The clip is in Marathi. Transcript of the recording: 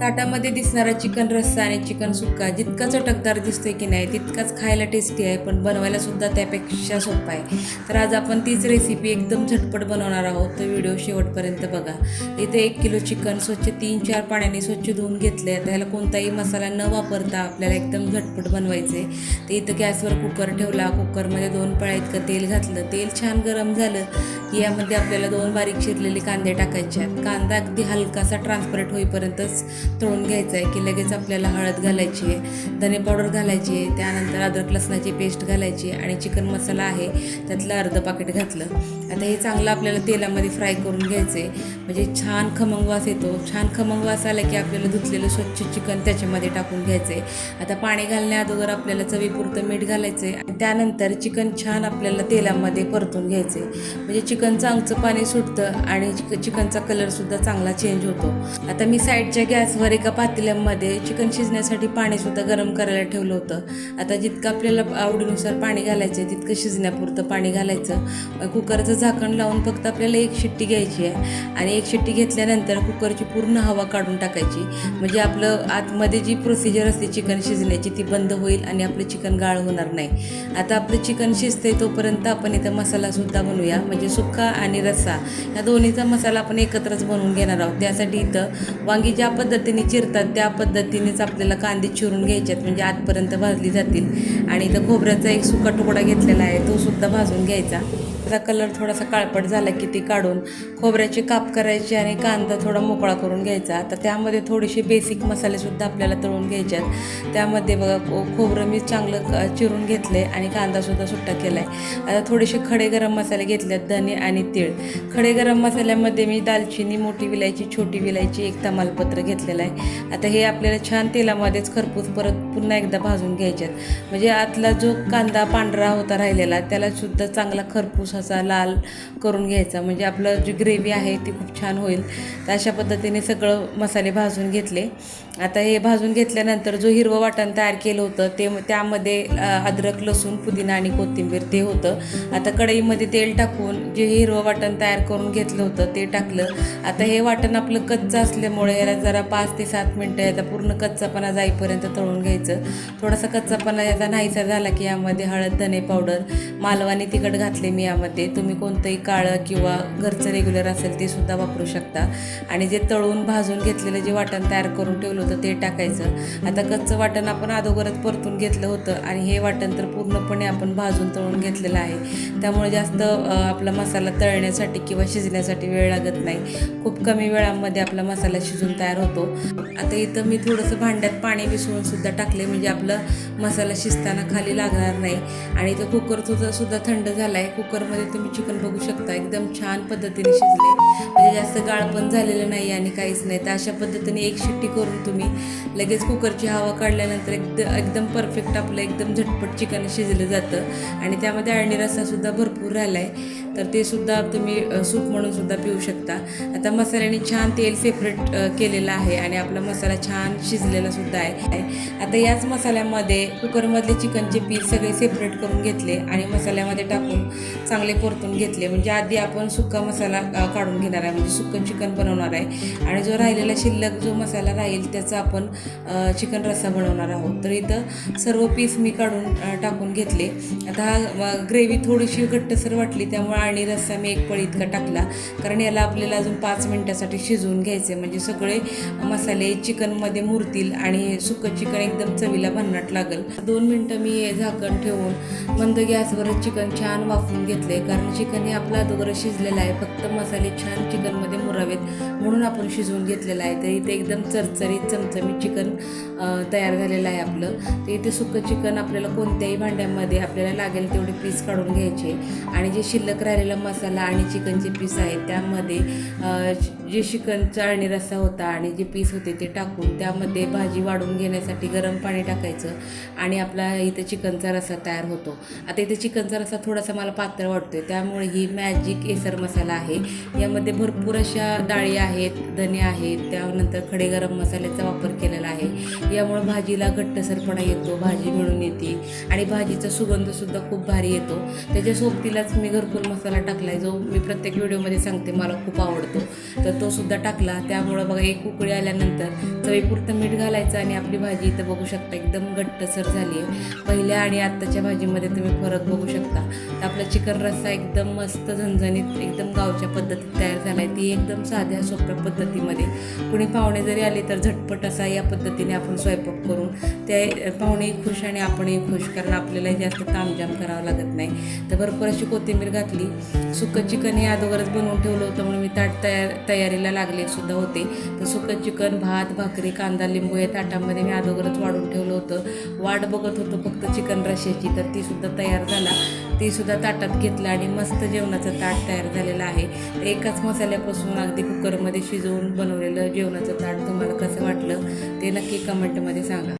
ताटामध्ये दिसणारा चिकन रस्सा आणि चिकन सुक्का जितका चटकदार दिसतोय की नाही तितकाच खायला टेस्टी आहे पण बनवायला सुद्धा त्यापेक्षा सोपा आहे. तर आज आपण तीच रेसिपी एकदम झटपट बनवणार आहोत. तर व्हिडिओ शेवटपर्यंत बघा. इथे एक किलो चिकन स्वच्छ तीन चार पाण्याने स्वच्छ धुवून घेतले आहे त्याला कोणताही मसाला न वापरता आपल्याला एकदम झटपट बनवायचे तर इथं गॅसवर कुकर ठेवला. कुकरमध्ये दोन पळ्या इतकं तेल घातलं. तेल छान गरम झालं की यामध्ये आपल्याला दोन बारीक शिरलेले कांदे टाकायचे आहेत. कांदा अगदी हलकासा ट्रान्सपरंट होईपर्यंतच तळून घ्यायचं आहे की लगेच आपल्याला हळद घालायची आहे धने पावडर घालायची आहे त्यानंतर अद्रक लसणाची पेस्ट घालायची आणि चिकन मसाला आहे त्यातलं अर्धं पाकिट घातलं. आता हे चांगलं आपल्याला तेलामध्ये फ्राय करून घ्यायचं आहे म्हणजे छान खमंग वास येतो. छान खमंग वास आला की आपल्याला धुतलेलं स्वच्छ चिकन त्याच्यामध्ये टाकून घ्यायचं आहे आता पाणी घालण्या अगोदर आपल्याला चवीपुरतं मीठ घालायचं आहे आणि त्यानंतर चिकन छान आपल्याला तेलामध्ये परतून घ्यायचं आहे म्हणजे चिकनचं अंगचं पाणी सुटतं आणि चिक चिकनचा कलरसुद्धा चांगला चेंज होतो. आता मी साईडच्या गॅस गॅसवर एका पातेल्यामध्ये चिकन शिजण्यासाठी पाणीसुद्धा गरम करायला ठेवलं होतं. आता जितकं आपल्याला आवडीनुसार पाणी घालायचं आहे तितकं शिजण्यापुरतं पाणी घालायचं. कुकरचं झाकण लावून फक्त आपल्याला एक शिट्टी घ्यायची आहे. आणि एक शिट्टी घेतल्यानंतर कुकरची पूर्ण हवा काढून टाकायची. म्हणजे आपलं आतमध्ये जी प्रोसिजर असते चिकन शिजण्याची ती बंद होईल आणि आपलं चिकन गाळ होणार नाही. आता आपलं चिकन शिजते तोपर्यंत आपण इथं मसालासुद्धा बनवूया. म्हणजे सुक्का आणि रस्सा. या दोन्हीचा मसाला आपण एकत्रच बनवून घेणार आहोत. त्यासाठी इथं वांगी ज्या पद्धतीने चिरतात त्या पद्धतीनेच आपल्याला कांदे चिरून घ्यायच्यात म्हणजे आतपर्यंत भाजली जातील. आणि इथं खोबऱ्याचा एक सुका तुकडा घेतलेला आहे तो सुद्धा भाजून घ्यायचा. त्याचा कलर थोडासा काळपट झाला की ती काढून खोबऱ्याची काप करायची आणि कांदा थोडा मोकळा करून घ्यायचा. तर त्यामध्ये थोडेसे बेसिक मसालेसुद्धा आपल्याला तळून घ्यायचे आहेत. त्यामध्ये बघा खो- खोबरं मी चांगलं क- चिरून घेतले आणि कांदासुद्धा सुट्टा केला आहे आता थोडेसे खडे गरम मसाले घेतले आहेत धने आणि तीळ. खडे गरम मसाल्यामध्ये मी दालचिनी मोठी विलायची छोटी विलायची एक तमालपत्र घेतलेलं आहे. आता हे आपल्याला छान तेलामध्येच खरपूस परत पुन्हा एकदा भाजून घ्यायचे आहेत. म्हणजे आतला जो कांदा पांढरा होता राहिलेला त्याला सुद्धा चांगला खरपूस असा लाल करून घ्यायचा. म्हणजे आपलं जी ग्रेव्ही आहे ती खूप छान होईल. तर अशा पद्धतीने सगळं मसाले भाजून घेतले. आता हे भाजून घेतल्यानंतर जो हिरवं वाटण तयार केलं होतं ते त्यामध्ये अद्रक लसूण पुदिना आणि कोथिंबीर ते होतं. आता कढईमध्ये तेल टाकून जे हिरवं वाटण तयार करून घेतलं होतं ते टाकलं. आता हे वाटण आपलं कच्चं असल्यामुळे याला जरा पाच ते सात मिनटं याचा पूर्ण कच्चापणा जाईपर्यंत तळून घ्यायचं. थोडासा कच्चापणा याचा नाहीसा झाला की यामध्ये हळद धने पावडर मालवानी तिखट घातले मी यामध्ये. तुम्ही कोणतंही काळं किंवा घरचं रेग्युलर असेल ते सुद्धा वापरू शकता. आणि जे तळून भाजून घेतलेलं जे वाटण तयार करून ठेवलं होतं ते टाकायचं. आता कच्चं वाटण आपण अगोदरच परतून घेतलं होतं आणि हे वाटण तर पूर्णपणे आपण भाजून तळून घेतलेलं आहे. त्यामुळे जास्त आपला मसाला तळण्यासाठी किंवा शिजण्यासाठी वेळ लागत नाही. खूप कमी वेळामध्ये आपला मसाला शिजून तयार होतो. आता इथं मी थोडंसं भांड्यात पाणी मिसळून सुद्धा टाकले म्हणजे आपलं मसाला शिजताना खाली लागणार नाही. आणि इथं कुकर सुद्धा सुद्धा थंड झाला आहे कुकरमध्ये तुम्ही चिकन बघू शकता एकदम छान पद्धतीने शिजले म्हणजे जास्त गाळ पण झालेलं नाही आणि काहीच नाही. तर अशा पद्धतीने एक शिट्टी करून तुम्ही लगेच कुकरची हवा काढल्यानंतर एकदम एकदम परफेक्ट आपलं एकदम झटपट चिकन शिजलं जातं. आणि त्यामध्ये अळणी रस्सासुद्धा भरपूर राहिला आहे तर ते सुद्धा तुम्ही सूप म्हणून सुद्धा पिऊ शकता. आता मसाल्याने छान तेल सेपरेट केलेलं आहे आणि आपला मसाला छान शिजलेला सुद्धा आहे. आता याच मसाल्यामध्ये कुकरमधले चिकनचे पीस सगळे सेपरेट करून घेतले आणि मसाल्यामध्ये टाकून चांगले परतून घेतले. म्हणजे आधी आपण सुक्का मसाला काढून घेणार आहे. म्हणजे सुकं चिकन बनवणार आहे. आणि जो राहिलेला शिल्लक जो मसाला राहील त्याचा आपण चिकन रस्सा बनवणार आहोत. तर इथं सर्व पीस मी काढून टाकून घेतले. आता हा ग्रेव्ही थोडीशी घट्टसर वाटली त्यामुळे आणि रस्सा मी एक पळी इतका टाकला. कारण याला आपल्याला अजून पाच मिनटासाठी शिजवून घ्यायचे म्हणजे सगळे मसाले चिकनमध्ये मुरतील आणि सुकं चिकन एकदम चवीला भन्नाट लागेल. दोन मिनटं मी हे झाकण ठेवून मंद गॅसवरच चिकन छान वाफवून घेतले कारण चिकन हे आपलं अगोदर शिजलेलं आहे. फक्त मसाले छान चिकनमध्ये मुरावेत म्हणून आपण शिजवून घेतलेलं आहे. तर इथे एकदम चरचरीत चमचमीत चिकन तयार झालेलं आहे आपलं. तर इथे सुकं चिकन आपल्याला कोणत्याही भांड्यामध्ये आपल्याला लागेल तेवढे पीस काढून घ्यायचे. आणि जे शिल्लक राहिलेला मसाला आणि चिकनचे पीस आहेत त्यामध्ये जे चिकन चाळणी रस्सा होता आणि जे पीस होते ते टाकून त्यामध्ये भाजी वाढून घेण्यासाठी गरम पाणी टाकायचं आणि आपला इथे चिकनचा रस्सा तयार होतो. आता इथे चिकनचा रस्सा थोडासा मला पातळ वाटतो वाटतोय त्यामुळे ही मॅजिक एसर मसाला आहे. यामध्ये भरपूर अशा डाळी आहेत धने आहेत त्यानंतर खडे गरम मसाल्याचं वापर केलेला आहे. यामुळे भाजीला घट्टसरपणा येतो भाजी मिळून येते आणि भाजीचा सुगंधसुद्धा खूप भारी येतो. त्याच्या सोबतीलाच मी घरकुल मसाला टाकला आहे जो मी प्रत्येक व्हिडिओमध्ये सांगते मला खूप आवडतो. तर तो सुद्धा टाकला. त्यामुळं बघा एक उकळी आल्यानंतर चवीपुरतं मीठ घालायचं आणि आपली भाजी इथं बघू शकता एकदम घट्टसर झाली आहे पहिल्या आणि आत्ताच्या भाजीमध्ये तुम्ही फरक बघू शकता. तर आपला चिकन रस्सा एकदम मस्त झणझणीत एकदम गावच्या पद्धतीत तयार झाला आहे ती एकदम साध्या सोप्या पद्धतीमध्ये. कुणी पाहुणे जरी आले तर झट झटपट असा या पद्धतीने आपण स्वयंपाक करून ते पाहुणेही खुश आणि आपणही खुश कारण आपल्याला जास्त तामजाम करावं लागत नाही. तर भरपूर अशी कोथिंबीर घातली. सुकं चिकन हे अगोदरच बनवून ठेवलं होतं म्हणून मी ताट तयार तयारीला लागले सुद्धा होते. तर सुकं चिकन भात भाकरी कांदा लिंबू या ताटामध्ये मी अगोदरच वाढून ठेवलं होतं. वाट बघत होतो फक्त चिकन रश्याची तर ती सुद्धा तयार झाला. ती सुद्धा ताटात घेतलं आणि मस्त जेवणाचं ताट तयार झालेलं आहे. एकाच मसाल्यापासून अगदी कुकरमध्ये शिजवून बनवलेलं जेवणाचं ताट तुम्हाला कसं वाटलं ते नक्की कमेंटमध्ये सांगा.